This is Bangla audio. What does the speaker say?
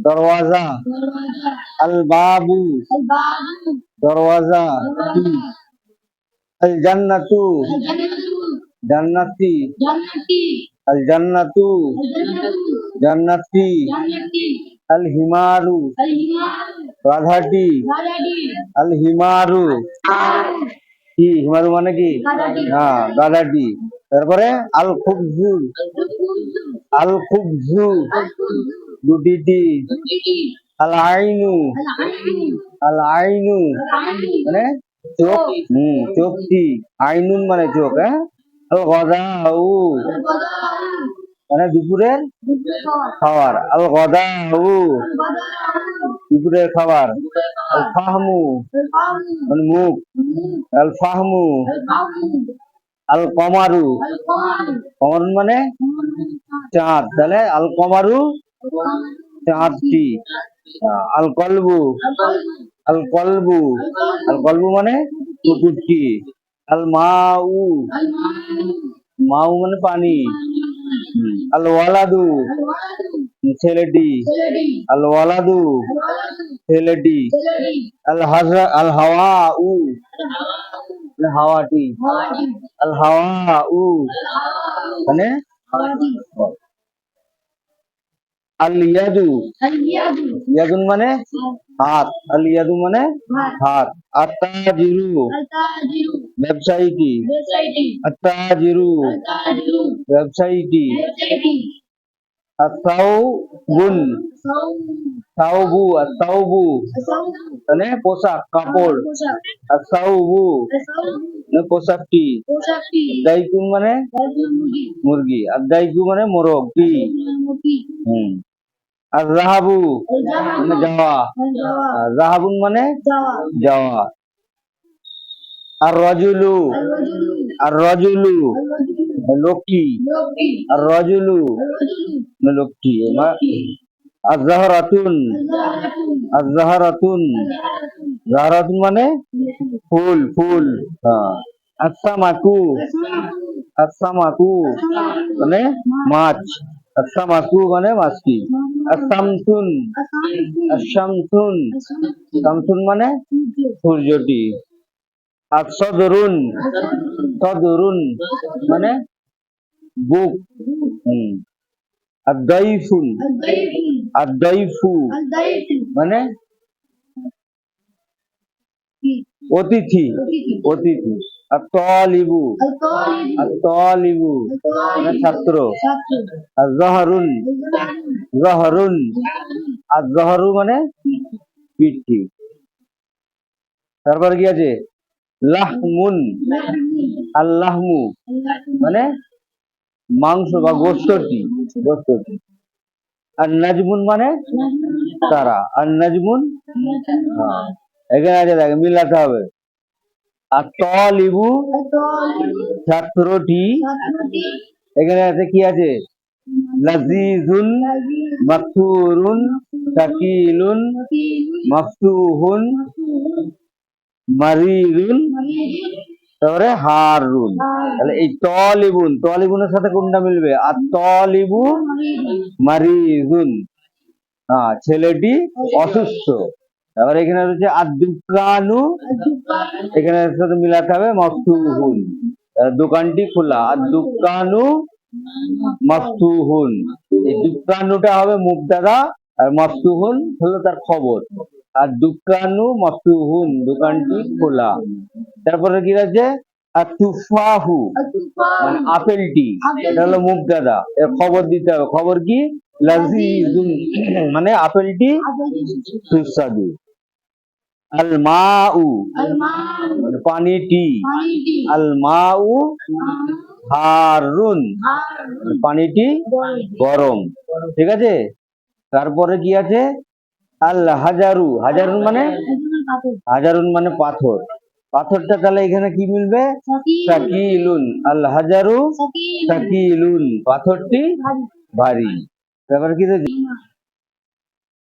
दरवाज़ा। अलबाबू। दरवाज़ा। अलजन्नतु। जन्नती। अलजन्नतु। जन्नती। अलहिमारू। রাধাটি আল হিমারু কি माने की? हाँ হ্যাঁ রাধাটি তারপরে আল খুবজু আল খুবজু দুটি আল আইনু আল আইনু মানে চোখ, হম, চোখটি, আইনুন মানে চোখ হ্যাঁ? আল গদাউ মানে দুপুরের খাবার, আল গদাউ, দুপুরের খাবার, আল ফাহমু মানে মুখ, আল ফাহমু, আল কমারু কমারুন মানে চার। তাহলে আল কমারু চারটি। আল কলবু আল কলবু আল কলবু মানে কুকুরটি আল মাউ মাউ মানে পানি। আল ওয়ালাদু ছেলেটি। আল ওয়ালাদু ছেলেটি। আল হাজা আল হাওয়া উ মানে হাওয়াটি। আল হাওয়া উ মানে अल यदू मने? हाथ। अल मने? हाथ। अट्टा ज़ीरो व्यवसायी की अट्टा व्यवसायी की अस्ताओ गुन સૌબુ સૌબુ અને પોશાક કાપડ સૌબુ ને পোশাকটি গাইকু মানে মুরগি আর গাইকু মানে মোরগ কি হুম আর রাহাবু মানে যাওয়া আর রাহাবুন মানে যাওয়া আর রজুলু আর রজুলু লোকটি আর রজুলু লোকটি আজহারাতুন আজহারাতুন জাহারাতুন মানে ফুল ফুল হ্যাঁ আসামাকু আসামাকু মানে মাছ আসামাকু মানে মাছটি আসামসুন আসামসুন সামসুন মানে সূর্যটি আর সদরুন সদরুন মানে বুক হুম আর দইফুন আর মানে? অতিথি। অতিথি। আর তলিবু আর তলিবু মানে ছাত্র। আর জহরুন জহরুন। আর জহরু মানে? পিঠি তারপর কি আছে? লাহমুন। আল্লাহমু। মানে মাংস বা গোস্তটি গোস্তটি আর নাজমুন মানে তারা। আর নাজমুন? হ্যাঁ। এখানে আছে দেখ মিলাতে হবে। আর তলিবু ছাত্রটি, এখানে আছে কি আছে? লাজিজুন মাকসুরুন শাকিলুন মফতুহুন মারিরুন তারপরে হারুন। তাহলে এই তলিবুন তলিবুনের সাথে কোনটা মিলবে? আর তলিবু মারিজুন। হ্যাঁ ছেলেটি অসুস্থ। তারপরে এখানে রয়েছে আর দুকানু এখানে সাথে মিলাতে হবে মফতুহুন। দোকানটি খোলা। আর দুকানু মফতুহুন। এই দুকানুটা হবে মুবতাদা আর মফতুহুন হলো তার খবর। আর দুকানু মফতুহুন দোকানটি খোলা। তারপরে কি আছে? আর তুফাহু মানে আপেলটি, এটা হলো মুবতাদা এর খবর দিতে হবে। খবর কি? লাজিজুন মানে আপেলটি সুস্বাদু। আল মাউ মানে পানিটি। আল মাউ হারুন মানে পানিটি গরম। ঠিক আছে? তারপরে কি আছে? আল হাজারু। হাজারুন মানে? হাজারুন মানে পাথর। পাথরটা তাহলে এখানে কি মিলবে? সাকিলুন আল হাজারু সাকিলুন পাথরটি ভারী। ব্যাপার কি